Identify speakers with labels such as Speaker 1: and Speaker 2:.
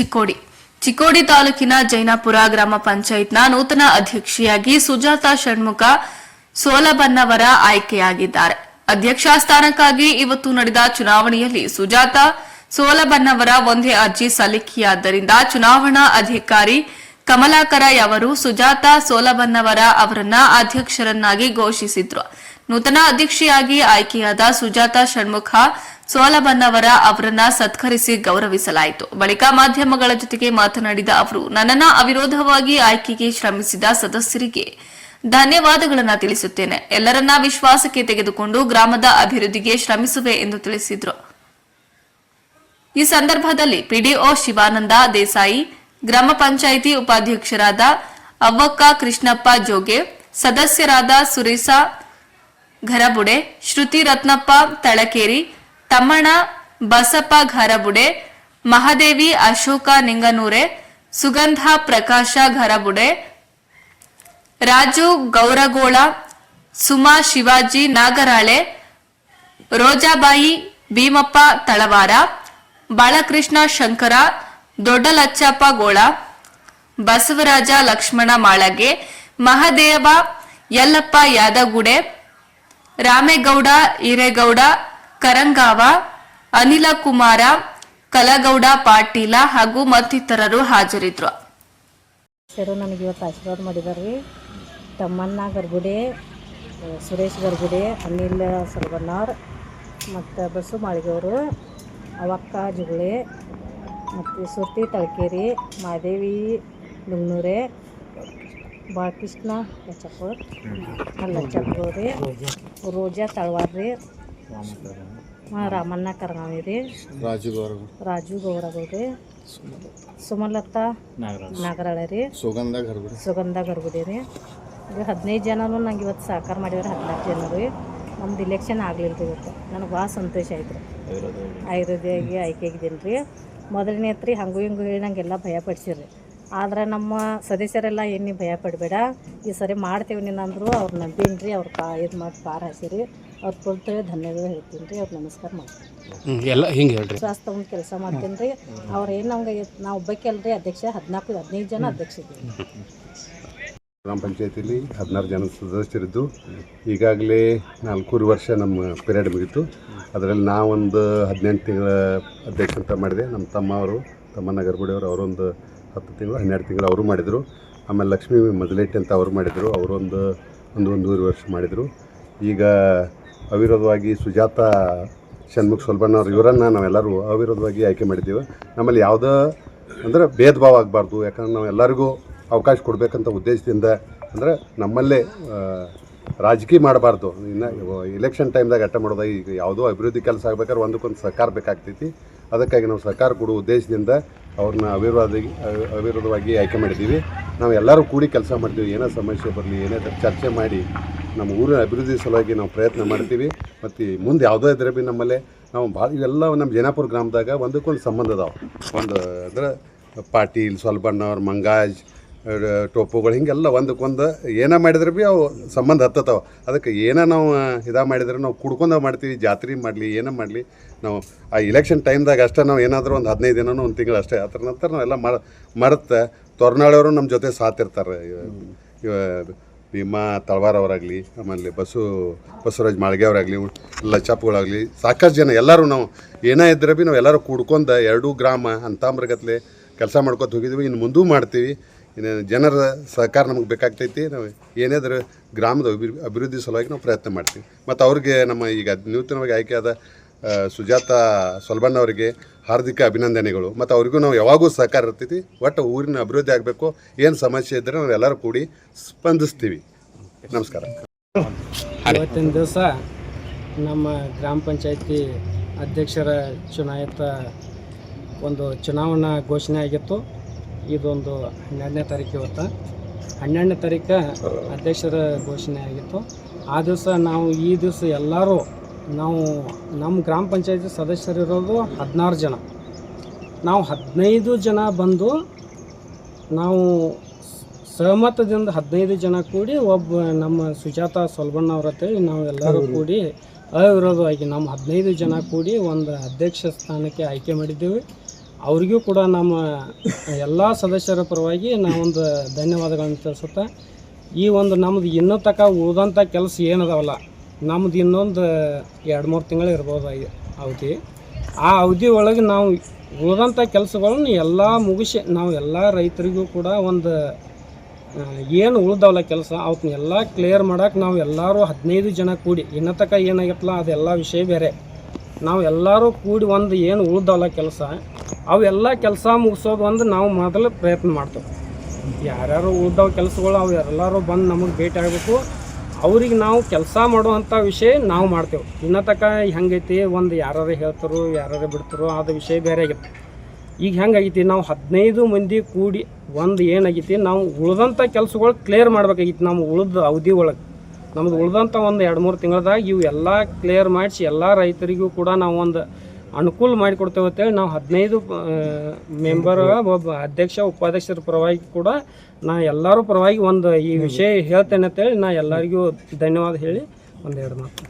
Speaker 1: ಚಿಕ್ಕೋಡಿ. ಚಿಕ್ಕೋಡಿ ತಾಲೂಕಿನ ಜೈನಾಪುರ ಗ್ರಾಮ ಪಂಚಾಯತ್ನ ನೂತನ ಅಧ್ಯಕ್ಷೆಯಾಗಿ ಸುಜಾತ ಷಣ್ಮುಖ ಸೋಲಬನ್ನವರ ಆಯ್ಕೆಯಾಗಿದ್ದಾರೆ. ಅಧ್ಯಕ್ಷ ಸ್ಥಾನಕ್ಕಾಗಿ ಇವತ್ತು ನಡೆದ ಚುನಾವಣೆಯಲ್ಲಿ ಸುಜಾತ ಸೋಲಬನ್ನವರ ಒಂದೇ ಅರ್ಜಿ ಸಲ್ಲಿಕೆಯಾದ್ದರಿಂದ ಚುನಾವಣಾ ಅಧಿಕಾರಿ ಕಮಲಾಕರ ಅವರು ಸುಜಾತ ಸೋಲಬನ್ನವರ ಅವರನ್ನ ಅಧ್ಯಕ್ಷರನ್ನಾಗಿ ಘೋಷಿಸಿದ್ರು. ನೂತನ ಅಧ್ಯಕ್ಷೆಯಾಗಿ ಆಯ್ಕೆಯಾದ ಸುಜಾತಾ ಷಣ್ಮುಖ ಸೋಲಬನ್ನವರ ಅವರನ್ನ ಸತ್ಕರಿಸಿ ಗೌರವಿಸಲಾಯಿತು. ಬಳಿಕ ಮಾಧ್ಯಮಗಳ ಜೊತೆಗೆ ಮಾತನಾಡಿದ ಅವರು, ನನ್ನನ್ನ ಅವಿರೋಧವಾಗಿ ಆಯ್ಕೆಗೆ ಶ್ರಮಿಸಿದ ಸದಸ್ಯರಿಗೆ ಧನ್ಯವಾದಗಳನ್ನು ತಿಳಿಸುತ್ತೇನೆ. ಎಲ್ಲರನ್ನ ವಿಶ್ವಾಸಕ್ಕೆ ತೆಗೆದುಕೊಂಡು ಗ್ರಾಮದ ಅಭಿವೃದ್ಧಿಗೆ ಶ್ರಮಿಸುವೆ ಎಂದು ತಿಳಿಸಿದರು. ಈ ಸಂದರ್ಭದಲ್ಲಿ ಪಿಡಿಒ ಶಿವಾನಂದ ದೇಸಾಯಿ, ಗ್ರಾಮ ಪಂಚಾಯಿತಿ ಉಪಾಧ್ಯಕ್ಷರಾದ ಅವ್ವಕ್ಕ ಕೃಷ್ಣಪ್ಪ ಜೋಗೆ, ಸದಸ್ಯರಾದ ಸುರೇಶ ಘರಬುಡೆ ಶ್ರುತಿ ರತ್ನಪ್ಪ ತಳಕೇರಿ, ತಮ್ಮಣ್ಣ ಬಸಪ್ಪ ಘರಬುಡೆ, ಮಹಾದೇವಿ ಅಶೋಕ ನಿಂಗನೂರೆ, ಸುಗಂಧ ಪ್ರಕಾಶ ಘರಬುಡೆ, ರಾಜು ಗೌರಗೋಳ, ಸುಮಾ ಶಿವಾಜಿ ನಾಗರಾಳೆ, ರೋಜಾಬಾಯಿ ಭೀಮಪ್ಪ ತಳವಾರ ಬಾಳಕೃಷ್ಣ ಶಂಕರ, ದೊಡ್ಡಲಚ್ಚಪ್ಪ ಗೋಳ, ಬಸವರಾಜ ಲಕ್ಷ್ಮಣ ಮಾಳಗೆ, ಮಹದೇವ ಯಲ್ಲಪ್ಪ ಯಾದಗುಡೆ ರಾಮೇಗೌಡ, ಹಿರೇಗೌಡ, ಕರಂಗಾವ ಅನಿಲ ಕುಮಾರ ಕಲಗೌಡ, ಪಾಟೀಲ ಹಾಗೂ ಮತ್ತಿತರರು ಹಾಜರಿದ್ದರು
Speaker 2: ಸರ್, ನನಗೆ ಇವತ್ತು ಆಶೀರ್ವಾದ ಮಾಡಿದ್ದಾರೆ ರೀ. ತಮ್ಮಣ್ಣ ಗರ್ಗುಡೆ, ಸುರೇಶ್ ಗರ್ಗುಡೆ, ಅನಿಲ್ ಸಲ್ವನ್ನವ್ರು ಮತ್ತು ಬಸು ಮಾಳಿಗವರು ಅವಕ್ಕ ಜುಗುಳೆ ಮತ್ತು ಸುರ್ತಿ ತಳಕೇರಿ, ಮಾದೇವಿ, ನುಗ್ನೂರೆ ಬಾಳಕೃಷ್ಣ ಲಚ್ಚಪ್ಪ ಲಚ್ಚಪ್ಪ ರೀ ರೋಜಾ ತಳವಾರ ರೀ ಹಾಂ ರಾಮಣ್ಣ ಕರ್ಗಾವಿ ರೀ
Speaker 3: ರಾಜು ಗೌರವ.
Speaker 2: ರಾಜು ರೀ ಸುಮಲತಾ ನಾಗರಾಳ ರೀ
Speaker 3: ಸುಗಂಧ ಗರ್ಭಿಣಿ
Speaker 2: ಸುಗಂಧ ಗರ್ಗುಡಿ ರೀ ಇದು ಹದಿನೈದು ಜನನು ನಂಗೆ ಇವತ್ತು ಸಹಕಾರ ಮಾಡಿದ್ರೆ ಹದಿನಾಲ್ಕು ಜನ ರೀ ನಮ್ದು ಇಲೆಕ್ಷನ್ ಆಗಲಿಲ್ಲ ರೀ ಇವತ್ತು. ನನಗೆ ಭಾಳ ಸಂತೋಷ ಆಯ್ತು ರೀ ಆಯುರ್ವೇದಿಯಾಗಿ ಆಯ್ಕೆ ಆಗಿದ್ದೀನಿ ರೀ ಮೊದಲನೇ ರೀ ಹಂಗು ಹಿಂಗು ಹೇಳಿ ನಂಗೆಲ್ಲ ಭಯ ಪಡಿಸಿರಿ ಆದ್ರೆ ನಮ್ಮ ಸದಸ್ಯರೆಲ್ಲ ಏನು ನೀವು ಭಯ ಪಡಬೇಡ. ಈ ಸರಿ ಮಾಡ್ತೇವೆ ನೀನು ಅಂದರು ಅವ್ರು ನಂಬೀನಿ ರೀ ಅವ್ರು ಪಾ ಇದು ಮಾಡಿ ಪಾರ ಹಾಸಿರಿ ಅವ್ರು ಕೊಡ್ತೇವೆ ಧನ್ಯವಾದ ಹೇಳ್ತೀನಿ ರೀ ಅವ್ರು ನಮಸ್ಕಾರ ಮಾಡ್ತೀನಿ.
Speaker 4: ಹ್ಮ್, ಎಲ್ಲ ಹಿಂಗೆ ಹೇಳ್ರಿ.
Speaker 2: ತಗೊಂಡು ಕೆಲಸ ಮಾಡ್ತೀನಿ ರೀ. ಅವ್ರು ಏನು ನಮ್ಗೆ ನಾವು ಒಬ್ಬಕ್ಕೆ ಅಲ್ರಿ ಅಧ್ಯಕ್ಷ ಹದಿನಾಲ್ಕು ಹದಿನೈದು ಜನ ಅಧ್ಯಕ್ಷ ಇದ್ದೀವಿ
Speaker 3: ಗ್ರಾಮ ಪಂಚಾಯತಿಲಿ ಹದಿನಾರು ಜನ ಸದಸ್ಯರಿದ್ದು. ಈಗಾಗಲೇ ನಾಲ್ಕೂರು ವರ್ಷ ನಮ್ಮ ಪಿರಿಯಡ್ ಮುಗಿತು. ಅದರಲ್ಲಿ ನಾವೊಂದು ಹದಿನೆಂಟು ತಿಂಗಳ ಅಧ್ಯಕ್ಷ ಅಂತ ಮಾಡಿದೆ. ನಮ್ಮ ತಮ್ಮ ಅವರು ತಮ್ಮ ಅವರೊಂದು ಹತ್ತು ತಿಂಗಳು, ಹನ್ನೆರಡು ತಿಂಗಳು ಅವರು ಮಾಡಿದರು. ಆಮೇಲೆ ಲಕ್ಷ್ಮೀ ಮದಲೆಟ್ಟಿ ಅಂತ ಅವರು ಮಾಡಿದರು. ಅವರೊಂದು ಒಂದು ಒಂದೂವರೆ ವರ್ಷ ಮಾಡಿದರು. ಈಗ ಅವಿರೋಧವಾಗಿ ಸುಜಾತ ಷಣ್ಮುಖ ಸೊಲ್ಬಣ್ಣವ್ರು ಇವರನ್ನು ನಾವೆಲ್ಲರೂ ಅವಿರೋಧವಾಗಿ ಆಯ್ಕೆ ಮಾಡಿದ್ದೀವಿ. ನಮ್ಮಲ್ಲಿ ಯಾವುದೋ ಅಂದರೆ ಭೇದ ಭಾವ ಆಗಬಾರ್ದು. ಯಾಕಂದ್ರೆ ನಾವು ಎಲ್ಲರಿಗೂ ಅವಕಾಶ ಕೊಡಬೇಕಂತ ಉದ್ದೇಶದಿಂದ ಅಂದರೆ ನಮ್ಮಲ್ಲೇ ರಾಜಕೀಯ ಮಾಡಬಾರ್ದು. ಇನ್ನು ಇಲೆಕ್ಷನ್ ಟೈಮ್ದಾಗ ಅಟ್ಟ ಮಾಡೋದಾಗ ಈಗ ಯಾವುದೋ ಅಭಿವೃದ್ಧಿ ಕೆಲಸ ಆಗ್ಬೇಕಾದ್ರೆ ಒಂದಕ್ಕೊಂದು ಸರ್ಕಾರ ಬೇಕಾಗ್ತೈತಿ. ಅದಕ್ಕಾಗಿ ನಾವು ಸರ್ಕಾರ ಕೊಡುವ ಉದ್ದೇಶದಿಂದ ಅವ್ರನ್ನ ಅವಿರೋಧವಾಗಿ ಅವಿರೋಧವಾಗಿ ಆಯ್ಕೆ ಮಾಡಿದ್ದೀವಿ. ನಾವು ಎಲ್ಲರೂ ಕೂಡಿ ಕೆಲಸ ಮಾಡ್ತೀವಿ. ಏನೋ ಸಮಸ್ಯೆ ಬರಲಿ, ಏನೇ ಚರ್ಚೆ ಮಾಡಿ ನಮ್ಮ ಊರಿನ ಅಭಿವೃದ್ಧಿ ಸಲುವಾಗಿ ನಾವು ಪ್ರಯತ್ನ ಮಾಡ್ತೀವಿ. ಮತ್ತು ಮುಂದೆ ಯಾವುದೇ ಇದ್ರೆ ಭೀ ನಮ್ಮಲ್ಲೇ ನಾವು ಭಾಳ ಇವೆಲ್ಲ ನಮ್ಮ ಜೈನಾಪುರ ಗ್ರಾಮದಾಗ ಒಂದಕ್ಕೊಂದು ಸಂಬಂಧ ಅದಾವೆ. ಒಂದು ಅಂದ್ರೆ ಪಾಟೀಲ್ ಸೊಲ್ಬಣ್ಣವ್ರು ಮಂಗಾಜ್ ಟೋಪುಗಳು ಹಿಂಗೆಲ್ಲ ಒಂದಕ್ಕೊಂದು ಏನೇ ಮಾಡಿದ್ರೆ ಭೀ ಅವು ಸಂಬಂಧ ಹತ್ತತಾವ ಅದಕ್ಕೆ ಏನೇ ನಾವು ಇದ ಮಾಡಿದ್ರೆ ನಾವು ಕುಡ್ಕೊಂಡ ಮಾಡ್ತೀವಿ, ಜಾತ್ರೆ ಮಾಡಲಿ, ಏನೇ ಮಾಡಲಿ, ನಾವು ಆ ಇಲೆಕ್ಷನ್ ಟೈಮ್ದಾಗ ಅಷ್ಟೇ ನಾವು ಏನಾದರೂ ಒಂದು ಹದಿನೈದು ದಿನನೂ ಒಂದು ತಿಂಗಳು ಅಷ್ಟೇ. ಅದ್ರ ನಂತರ ನಾವೆಲ್ಲ ಮರ, ಮರೆತ ತೊರ್ನಾಳವರು ನಮ್ಮ ಜೊತೆ ಸಾತಿರ್ತಾರೆ. ಇವ ಭೀಮಾ ತಳವಾರ್ ಅವರಾಗಲಿ ಆಮೇಲೆ ಬಸ್ಸು ಬಸವರಾಜ್ ಮಾಳ್ಗೆ ಅವರಾಗಲಿ ಚಾಪುಗಳಾಗಲಿ ಸಾಕಷ್ಟು ಜನ ಎಲ್ಲರೂ ನಾವು ಏನೇ ಇದ್ರೆ ಭೀ ನಾವು ಎಲ್ಲರೂ ಕೂಡ್ಕೊಂಡು ಎರಡೂ ಗ್ರಾಮ ಅಂತಾಮ್ರಗತ್ಲೆ ಕೆಲಸ ಮಾಡ್ಕೊತ ಹೋಗಿದ್ವಿ ಇನ್ನು ಮುಂದೂ ಮಾಡ್ತೀವಿ. ಇನ್ನು ಜನರ ಸಹಕಾರ ನಮಗೆ ಬೇಕಾಗ್ತೈತಿ. ನಾವು ಏನಾದರೂ ಗ್ರಾಮದ ಅಭಿ- ಅಭಿವೃದ್ಧಿ ಸಲುವಾಗಿ ನಾವು ಪ್ರಯತ್ನ ಮಾಡ್ತೀವಿ. ಮತ್ತು ಅವ್ರಿಗೆ ನಮ್ಮ ಈಗ ನೂತನವಾಗಿ ಆಯ್ಕೆಯಾದ ಸುಜಾತ ಸೊಲ್ಬಣ್ಣ ಅವರಿಗೆ ಹಾರ್ದಿಕ ಅಭಿನಂದನೆಗಳು. ಮತ್ತು ಅವ್ರಿಗೂ ನಾವು ಯಾವಾಗೂ ಸಹಕಾರ ಇರ್ತೈತಿ. ಒಟ್ಟು ಊರಿನ ಅಭಿವೃದ್ಧಿ ಆಗಬೇಕು. ಏನು ಸಮಸ್ಯೆ ಇದ್ದರೆ ನಾವು ಎಲ್ಲರೂ ಕೂಡಿ ಸ್ಪಂದಿಸ್ತೀವಿ. ನಮಸ್ಕಾರ.
Speaker 5: ಇವತ್ತಿನ ದಿವಸ ನಮ್ಮ ಗ್ರಾಮ ಪಂಚಾಯತಿ ಅಧ್ಯಕ್ಷರ ಚುನಾಯಿತ ಒಂದು ಚುನಾವಣಾ ಘೋಷಣೆ ಆಗಿತ್ತು. ಇದೊಂದು ಹನ್ನೆರಡನೇ ತಾರೀಕು ಇವತ್ತು. ಹನ್ನೆರಡನೇ ತಾರೀಕು ಅಧ್ಯಕ್ಷರ ಘೋಷಣೆ ಆಗಿತ್ತು. ಆ ದಿವಸ ನಾವು ಈ ದಿವಸ ಎಲ್ಲರೂ ನಾವು ನಮ್ಮ ಗ್ರಾಮ ಪಂಚಾಯತಿ ಸದಸ್ಯರಿರೋದು ಹದಿನಾರು ಜನ. ನಾವು ಹದಿನೈದು ಜನ ಬಂದು ನಾವು ಸಹಮತದಿಂದ ಹದಿನೈದು ಜನ ಕೂಡಿ ಒಬ್ಬ ನಮ್ಮ ಸುಜಾತ ಸೊಲ್ಬಣ್ಣ ಅವ್ರ ಹತ್ರ ನಾವು ಎಲ್ಲರೂ ಕೂಡಿ ಅವಿರೋಧವಾಗಿ ನಮ್ಮ ಹದಿನೈದು ಜನ ಕೂಡಿ ಒಂದು ಅಧ್ಯಕ್ಷ ಸ್ಥಾನಕ್ಕೆ ಆಯ್ಕೆ ಮಾಡಿದ್ದೀವಿ. ಅವರಿಗೂ ಕೂಡ ನಮ್ಮ, ಎಲ್ಲ ಸದಸ್ಯರ ಪರವಾಗಿ ನಾವೊಂದು ಧನ್ಯವಾದಗಳನ್ನು ತಿಳಿಸುತ್ತಾ, ಈ ಒಂದು ನಮ್ಮದು ಇನ್ನೂ ತಕ ಉಳಿದಂಥ ಕೆಲಸ ಏನದಾವಲ್ಲ ನಮ್ಮದು ಇನ್ನೊಂದು ಎರಡು ಮೂರು ತಿಂಗಳು ಇರ್ಬೋದು ಆಗಿ- ಅವಧಿ. ಆ ಅವಧಿ ಒಳಗೆ ನಾವು ಉಳಿದಂಥ ಕೆಲಸಗಳನ್ನು ಎಲ್ಲ ಮುಗಿಸಿ, ನಾವು ಎಲ್ಲ ರೈತರಿಗೂ ಕೂಡ ಒಂದು ಏನು ಉಳ್ದವಲ್ಲ ಕೆಲಸ ಅವತ್ತನ್ನ ಎಲ್ಲ ಕ್ಲಿಯರ್ ಮಾಡೋಕೆ ನಾವು ಎಲ್ಲರೂ ಹದಿನೈದು ಜನ ಕೂಡಿ, ಇನ್ನ ತನಕ ಏನಾಗಿತ್ತಲ್ಲ ಅದೆಲ್ಲ ವಿಷಯ ಬೇರೆ. ನಾವು ಎಲ್ಲರೂ ಕೂಡಿ ಒಂದು ಏನು ಉಳ್ದವಲ್ಲ ಕೆಲಸ ಅವೆಲ್ಲ ಕೆಲಸ ಮುಗಿಸೋದು ಒಂದು ನಾವು ಮೊದಲು ಪ್ರಯತ್ನ ಮಾಡ್ತೇವೆ. ಯಾರ್ಯಾರು ಉಳ್ದವ ಕೆಲಸಗಳು ಅವು ಎಲ್ಲರೂ ಬಂದು ನಮಗೆ ಭೇಟಿ ಆಗಬೇಕು. ಅವ್ರಿಗೆ ನಾವು ಕೆಲಸ ಮಾಡುವಂಥ ವಿಷಯ ನಾವು ಮಾಡ್ತೇವೆ. ಇನ್ನ ತನಕ ಹೆಂಗೈತಿ ಒಂದು ಯಾರು ಹೇಳ್ತಾರೋ ಯಾರು ಬಿಡ್ತಾರೋ ಅದು ವಿಷಯ ಬೇರೆ ಆಗಿತ್ತು ಈಗ ಹೆಂಗಾಗೈತಿ ನಾವು ಹದಿನೈದು ಮಂದಿ ಕೂಡಿ ಒಂದು ಏನಾಗೈತಿ ನಾವು ಉಳ್ದಂಥ ಕೆಲಸಗಳು ಕ್ಲಿಯರ್ ಮಾಡ್ಬೇಕಾಗಿತ್ತು ನಮ್ಮ ಉಳ್ದ ಅವಧಿ ಒಳಗೆ. ನಮ್ದು ಉಳ್ದಂಥ ಒಂದು ಎರಡು ಮೂರು ತಿಂಗಳದಾಗ ಇವು ಎಲ್ಲ ಕ್ಲಿಯರ್ ಮಾಡಿಸಿ ಎಲ್ಲ ರೈತರಿಗೂ ಕೂಡ ನಾವು ಒಂದು ಅನುಕೂಲ ಮಾಡಿಕೊಡ್ತೇವೆ ಅಂತೇಳಿ ನಾವು ಹದಿನೈದು ಮೆಂಬರ್ ಒಬ್ಬ ಅಧ್ಯಕ್ಷ, ಉಪಾಧ್ಯಕ್ಷರ ಪರವಾಗಿ ಕೂಡ ನಾ ಎಲ್ಲರೂ ಪರವಾಗಿ ಒಂದು ಈ ವಿಷಯ ಹೇಳ್ತೇನೆ ಅಂತೇಳಿ ನಾ ಎಲ್ಲರಿಗೂ ಧನ್ಯವಾದ ಹೇಳಿ ಒಂದೆರಡು ಮಾತು.